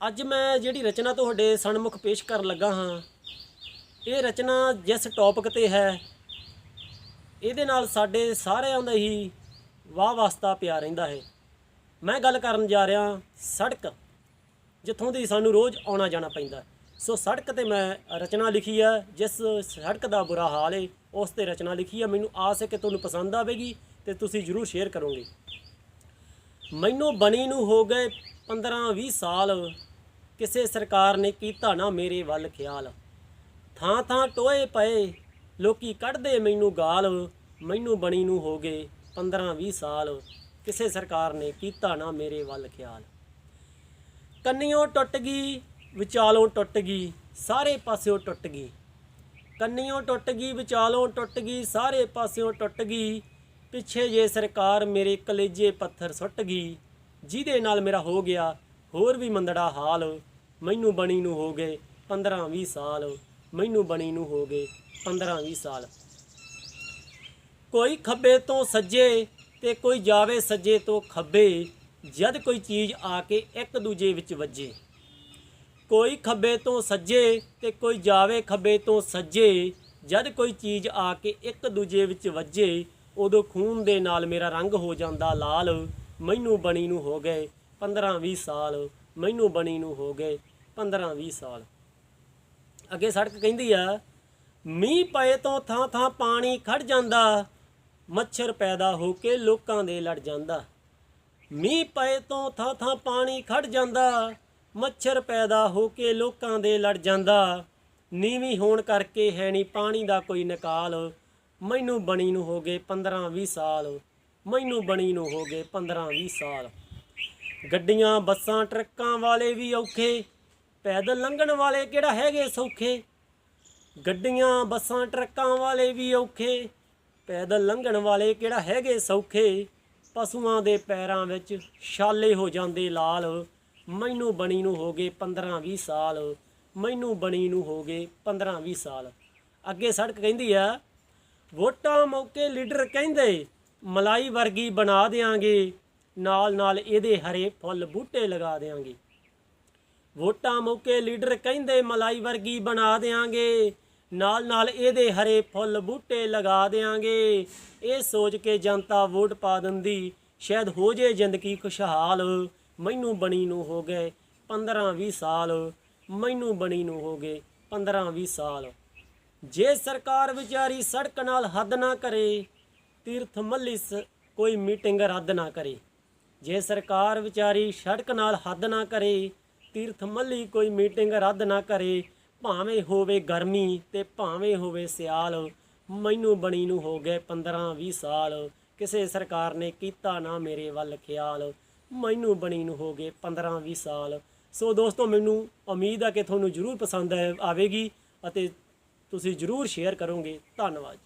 ਅੱਜ ਮੈਂ ਜਿਹੜੀ ਰਚਨਾ ਤੁਹਾਡੇ ਸਨਮੁਖ ਪੇਸ਼ ਕਰਨ ਲੱਗਾ ਹਾਂ, ਇਹ ਰਚਨਾ ਜਿਸ ਟੌਪਿਕ ਤੇ ਹੈ, ਇਹਦੇ ਨਾਲ ਸਾਡੇ ਸਾਰਿਆਂ ਦਾ ਹੀ ਵਾਹ ਵਾਸਤਾ ਪਿਆ ਰਹਿੰਦਾ ਹੈ। ਮੈਂ ਗੱਲ ਕਰਨ ਜਾ ਰਿਹਾ ਸੜਕ, ਜਿੱਥੋਂ ਦੀ ਸਾਨੂੰ ਰੋਜ਼ ਆਉਣਾ ਜਾਣਾ ਪੈਂਦਾ ਸੋ ਸੜਕ ਤੇ ਮੈਂ ਰਚਨਾ ਲਿਖੀ ਹੈ ਜਿਸ ਸੜਕ ਦਾ ਬੁਰਾ ਹਾਲ ਹੈ ਉਸ ਤੇ ਰਚਨਾ ਲਿਖੀ ਹੈ ਮੈਨੂੰ ਆਸ ਹੈ ਕਿ ਤੁਹਾਨੂੰ ਪਸੰਦ ਆਵੇਗੀ ਤੇ ਤੁਸੀਂ ਜਰੂਰ ਸ਼ੇਅਰ ਕਰੋਗੇ। ਮੈਨੂੰ ਬਣੀ ਨੂੰ ਹੋ ਗਏ 15-20 ਸਾਲ ਕਿਸੇ ਸਰਕਾਰ ਨੇ ਕੀਤਾ ਨਾ ਮੇਰੇ ਵੱਲ ਖਿਆਲ। ਥਾਂ ਥਾਂ ਟੋਏ ਪਏ, ਲੋਕੀ ਕੱਢਦੇ ਮੈਨੂੰ ਗਾਲ, ਮੈਨੂੰ ਬਣੀ ਨੂੰ ਹੋ ਗਏ 15-20 ਸਾਲ। ਕਿਸੇ ਸਰਕਾਰ ਨੇ ਕੀਤਾ ਨਾ ਮੇਰੇ ਵੱਲ ਖਿਆਲ। ਕੰਨਿਓ ਟੁੱਟ ਗਈ, ਵਿਚਾਲੋਂ ਟੁੱਟ ਗਈ, ਸਾਰੇ ਪਾਸਿਓਂ ਟੁੱਟ ਗਈ। ਕੰਨੀਆਂ ਟੁੱਟ ਗਈ, ਵਿਚਾਲੋਂ ਟੁੱਟ ਗਈ, ਸਾਰੇ ਪਾਸਿਓਂ ਟੁੱਟ ਗਈ। ਪਿੱਛੇ ਜੇ ਸਰਕਾਰ ਮੇਰੇ ਕਲੇਜੇ ਪੱਥਰ ਸੁੱਟ ਗਈ, ਜਿਹਦੇ ਨਾਲ ਮੇਰਾ ਹੋ ਗਿਆ ਹੋਰ ਵੀ ਮੰਦੜਾ ਹਾਲ। ਮੈਨੂੰ ਬਣੀ ਨੂੰ ਹੋ ਗਏ 15-20 ਸਾਲ, ਮੈਨੂੰ ਬਣੀ ਨੂੰ ਹੋ ਗਏ 15-20 ਸਾਲ। ਕੋਈ ਖੱਬੇ ਤੋਂ ਸੱਜੇ ਤੇ ਕੋਈ ਜਾਵੇ ਸੱਜੇ ਤੋਂ ਖੱਬੇ, ਜਦ ਕੋਈ ਚੀਜ਼ ਆ ਕੇ ਇੱਕ ਦੂਜੇ ਵਿੱਚ ਵੱਜੇ। ਕੋਈ ਖੱਬੇ ਤੋਂ ਸੱਜੇ ਤੇ ਕੋਈ ਜਾਵੇ ਖੱਬੇ ਤੋਂ ਸੱਜੇ, ਜਦ ਕੋਈ ਚੀਜ਼ ਆ ਕੇ ਇੱਕ ਦੂਜੇ ਵਿੱਚ ਵੱਜੇ, ਉਦੋਂ ਖੂਨ ਦੇ ਨਾਲ ਮੇਰਾ ਰੰਗ ਹੋ ਜਾਂਦਾ ਲਾਲ। ਮੈਨੂੰ ਬਣੀ ਨੂੰ ਹੋ ਗਏ 15-20 ਸਾਲ, ਮੈਨੂੰ ਬਣੀ ਨੂੰ ਹੋ ਗਏ 15-20 ਸਾਲ। ਅੱਗੇ ਸੜਕ ਕਹਿੰਦੀ ਆ, ਮੀਂਹ ਪਏ ਤੋਂ ਥਾਂ ਥਾਂ ਪਾਣੀ ਖੜ ਜਾਂਦਾ, ਮੱਛਰ ਪੈਦਾ ਹੋ ਕੇ ਲੋਕਾਂ ਦੇ ਲੜ ਜਾਂਦਾ। ਮੀਂਹ ਪਏ ਤੋਂ ਥਾਂ ਥਾਂ ਪਾਣੀ ਖੜ ਜਾਂਦਾ, ਮੱਛਰ ਪੈਦਾ ਹੋ ਕੇ ਲੋਕਾਂ ਦੇ ਲੜ ਜਾਂਦਾ। ਨੀਵੀਂ ਹੋਣ ਕਰਕੇ ਹੈ ਨਹੀਂ ਪਾਣੀ ਦਾ ਕੋਈ ਨਿਕਾਲ। ਮੈਨੂੰ ਬਣੀ ਨੂੰ ਹੋ ਗਏ 15-20 ਸਾਲ। ਮੈਨੂੰ ਬਣੀ ਨੂੰ ਹੋ ਗਏ 15-20 ਸਾਲ। ਗੱਡੀਆਂ, ਬੱਸਾਂ, ਟਰੱਕਾਂ ਵਾਲੇ ਵੀ ਔਖੇ। ਪੈਦਲ ਲੰਘਣ ਵਾਲੇ ਕਿਹੜਾ ਹੈਗੇ ਸੌਖੇ? ਗੱਡੀਆਂ, ਬੱਸਾਂ, ਟਰੱਕਾਂ ਵਾਲੇ ਵੀ ਔਖੇ। ਪੈਦਲ ਲੰਘਣ ਵਾਲੇ ਕਿਹੜਾ ਹੈਗੇ ਸੌਖੇ? ਪਸ਼ੂਆਂ ਦੇ ਪੈਰਾਂ ਵਿੱਚ ਛਾਲੇ ਹੋ ਜਾਂਦੇ ਲਾਲ। ਮੈਨੂੰ ਬਣੀ ਨੂੰ ਹੋ ਗਏ 15-20 ਸਾਲ। ਮੈਨੂੰ ਬਣੀ ਨੂੰ ਹੋ ਗਏ 15-20 ਸਾਲ। ਅੱਗੇ ਸੜਕ ਕਹਿੰਦੀ ਆ, ਵੋਟਾਂ ਮੌਕੇ ਲੀਡਰ ਕਹਿੰਦੇ, ਮਲਾਈ ਵਰਗੀ ਬਣਾ ਦੇਾਂਗੇ ਨਾਲ ਨਾਲ ਇਹਦੇ ਹਰੇ ਫੁੱਲ ਬੂਟੇ ਲਗਾ ਦੇਾਂਗੇ ਵੋਟਾਂ ਮੌਕੇ ਲੀਡਰ ਕਹਿੰਦੇ ਮਲਾਈ ਵਰਗੀ ਬਣਾ ਦੇਾਂਗੇ ਨਾਲ ਨਾਲ ਇਹਦੇ ਹਰੇ ਫੁੱਲ ਬੂਟੇ ਲਗਾ ਦੇਾਂਗੇ ਇਹ ਸੋਚ ਕੇ ਜਨਤਾ ਵੋਟ ਪਾ ਦਿੰਦੀ। ਸ਼ਾਇਦ ਹੋ ਜੇ ਜ਼ਿੰਦਗੀ ਖੁਸ਼ਹਾਲ, ਮੈਨੂੰ ਬਣੀ ਨੂੰ ਹੋ ਗਏ 15-20 ਸਾਲ। ਮੈਨੂੰ ਬਣੀ ਨੂੰ ਹੋ ਗਏ 15-20 ਸਾਲ। ਜੇ ਸਰਕਾਰ ਵਿਚਾਰੀ ਸੜਕ ਨਾਲ ਹੱਦ ਨਾ ਕਰੇ, ਤੀਰਥ ਮੱਲੀ ਸ- ਕੋਈ ਮੀਟਿੰਗ ਰੱਦ ਨਾ ਕਰੇ। ਜੇ ਸਰਕਾਰ ਵਿਚਾਰੀ ਸੜਕ ਨਾਲ ਹੱਦ ਨਾ ਕਰੇ ਤੀਰਥ ਮੱਲੀ ਕੋਈ ਮੀਟਿੰਗ ਰੱਦ ਨਾ ਕਰੇ, ਭਾਵੇਂ ਹੋਵੇ ਗਰਮੀ ਤੇ ਭਾਵੇਂ ਹੋਵੇ ਸਿਆਲ। ਮੈਨੂੰ ਬਣੀ ਨੂੰ ਹੋ ਗਏ 15-20 ਸਾਲ, ਕਿਸੇ ਸਰਕਾਰ ਨੇ ਕੀਤਾ ਨਾ ਮੇਰੇ ਵੱਲ ਖਿਆਲ। ਮੈਨੂੰ ਬਣੀ ਨੂੰ ਹੋ ਗਏ 15-20 ਸਾਲ। ਸੋ ਦੋਸਤੋ, ਮੈਨੂੰ ਉਮੀਦ ਹੈ ਕਿ ਤੁਹਾਨੂੰ ਜਰੂਰ ਪਸੰਦ ਆਵੇਗੀ ਅਤੇ ਤੁਸੀਂ ਜਰੂਰ ਸ਼ੇਅਰ ਕਰੋਗੇ। ਧੰਨਵਾਦ